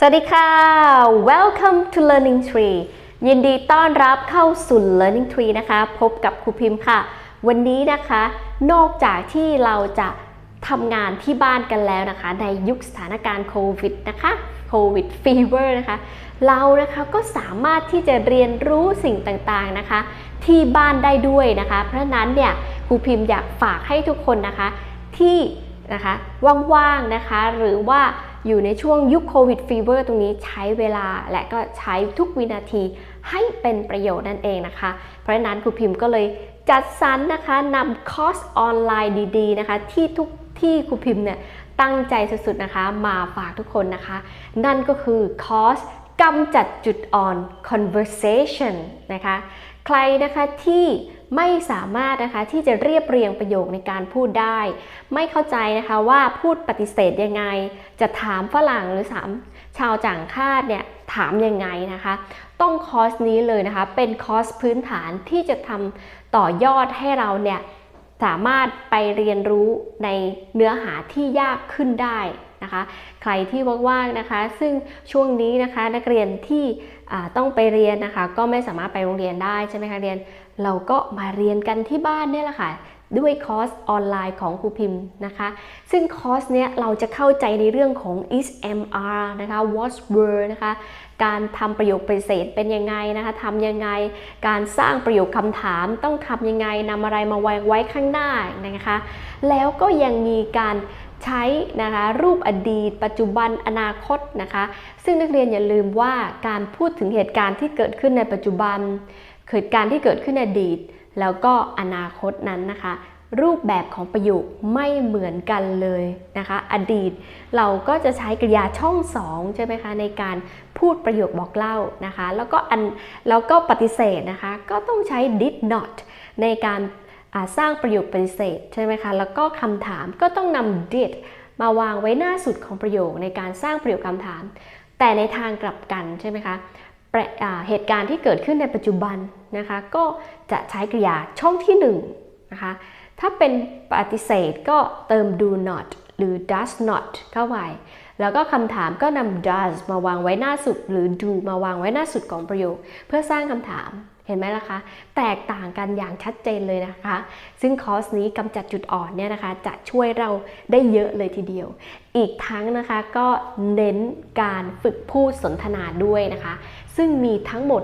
สวัสดีค่ะ Welcome to Learning Tree ยินดีต้อนรับเข้าสู่ Learning Tree นะคะ พบกับครูพิมพ์ค่ะ วันนี้นะคะ นอกจากที่เราจะทำงานที่บ้านกันแล้วนะคะ ในยุคสถานการณ์โควิดนะคะโควิดฟีเวอร์นะคะ เรานะคะก็สามารถที่จะเรียนรู้สิ่งต่างๆนะคะ ที่บ้านได้ด้วยนะคะ เพราะนั้นเนี่ยครูพิมพ์อยากฝากให้ทุกคนนะคะที่นะคะว่างๆนะคะหรือว่า อยู่ในช่วงยุคโควิดฟีเวอร์ตรงนี้ใช้เวลาและก็ใช้ทุกวินาทีให้เป็นประโยชน์นั่นเองนะคะ เพราะฉะนั้นครูพิมพ์ก็เลยจัดสรรนะคะนำคอร์สออนไลน์ดีๆนะคะ ที่ทุกที่ครูพิมพ์เนี่ยตั้งใจสุดๆนะคะมาฝากทุกคนนะคะ นั่นก็คือคอร์สกำจัดจุดอ่อน conversation นะคะ ใครนะคะที่ไม่สามารถนะคะที่จะเรียบเรียงประโยคในการพูดได้ ไม่เข้าใจนะคะว่าพูดปฏิเสธยังไง จะถามฝรั่งหรือถามชาวจ่างชาติเนี่ยถามยังไงนะคะ ต้องคอร์สนี้เลยนะคะ เป็นคอร์สพื้นฐานที่จะทำต่อยอดให้เราเนี่ย สามารถไปเรียนรู้ในเนื้อหาที่ยากขึ้นได้นะคะ ใครที่ว่างๆนะคะ ซึ่งช่วงนี้นะคะนักเรียนที่ต้องไปเรียนนะคะ ก็ไม่สามารถไปโรงเรียนได้ใช่ไหมคะเรียน เราก็มาเรียนกันที่บ้านเนี่ยแหละค่ะ ด้วยคอร์สออนไลน์ของครูพิมพ์นะคะ ซึ่งคอร์สเนี้ยเราจะเข้าใจในเรื่องของ is mr นะคะ what's word นะคะ การทำประโยคปฏิเสธเป็นยังไงนะคะทำยังไง การสร้างประโยคคำถามต้องทำยังไงนำอะไรมาไว้ไว้ข้างหน้านะคะ แล้วก็ยังมีการใช้นะคะรูปอดีต ปัจจุบันอนาคตนะคะ ซึ่งนักเรียนอย่าลืมว่าการพูดถึงเหตุการณ์ที่เกิดขึ้นในปัจจุบัน เหตุการณ์ที่เกิดขึ้นในอดีต แล้วก็อนาคตนั้นนะคะ รูปแบบของประโยคไม่เหมือนกันเลยนะคะ อดีตเราก็จะใช้กริยาช่องสองใช่ไหมคะในการพูดประโยคบอกเล่านะคะ แล้วก็อันแล้วก็ปฏิเสธนะคะ ก็ต้องใช้ did not ในการสร้างประโยคปฏิเสธใช่ไหมคะแล้วก็คำถามก็ต้องนำ did มาวางไว้หน้าสุดของประโยคในการสร้างประโยคคำถาม แต่ในทางกลับกันใช่ไหมคะ เหตุการณ์ที่เกิดขึ้นในปัจจุบันนะคะ ก็จะใช้กริยาช่องที่1นะคะ ถ้าเป็นปฏิเสธก็เติม do not หรือ does not เข้าไป แล้วก็คำถามก็นำ does มาวางไว้หน้าสุด หรือ do มาวางไว้หน้าสุดของประโยค เพื่อสร้างคำถาม เห็นไหมล่ะคะ แตกต่างกันอย่างชัดเจนเลยนะคะ ซึ่งคอร์สนี้กำจัดจุดอ่อนเนี่ยนะคะ จะช่วยเราได้เยอะเลยทีเดียว อีกทั้งนะคะก็เน้นการฝึกพูดสนทนาด้วยนะคะ ซึ่งมีทั้งหมด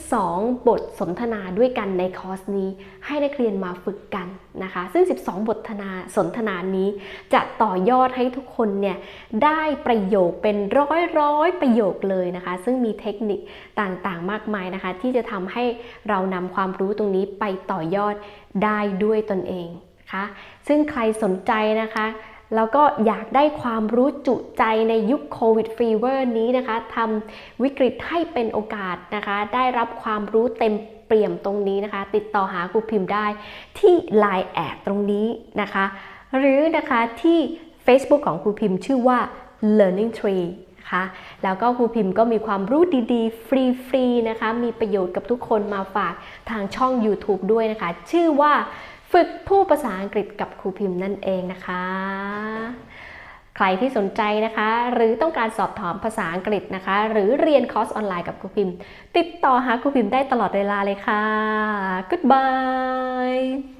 12 บทสนทนาด้วยกันในคอร์สนี้ ให้นักเรียนมาฝึกกันนะคะ ซึ่ง 12 บทนาสนทนานี้ จะต่อยอดให้ทุกคนเนี่ยได้ประโยคเป็นร้อยร้อยประโยคเลยนะคะ ซึ่งมีเทคนิคต่างๆ มากมายนะคะ ที่จะทำให้เรานำความรู้ตรงนี้ไปต่อยอดได้ด้วยตนเองนะคะซึ่งใครสนใจนะคะ แล้วก็อยากได้ความรู้จุใจในยุคโควิดฟีเวอร์นี้นะคะทำวิกฤตให้เป็นโอกาสนะคะ ได้รับความรู้เต็มเปี่ยมตรงนี้นะคะ ติดต่อหาครูพิมพ์ได้ที่ Line แอดตรงนี้นะคะ หรือนะคะที่ Facebook ของครูพิมพ์ชื่อว่า Learning Tree นะคะแล้วก็ครูพิมพ์ก็มีความรู้ดีๆ ฟรี ๆ นะคะ มีประโยชน์กับทุกคนมาฝากทางช่อง YouTube ด้วยนะคะ ชื่อว่า ฝึกพูดภาษาอังกฤษกับครูพิมพ์นั่นเองนะคะ ใครที่สนใจนะคะ หรือต้องการสอบถามภาษาอังกฤษนะคะ หรือเรียนคอร์สออนไลน์กับครูพิมพ์ ติดต่อหาครูพิมพ์ได้ตลอดเวลาเลยค่ะ goodbye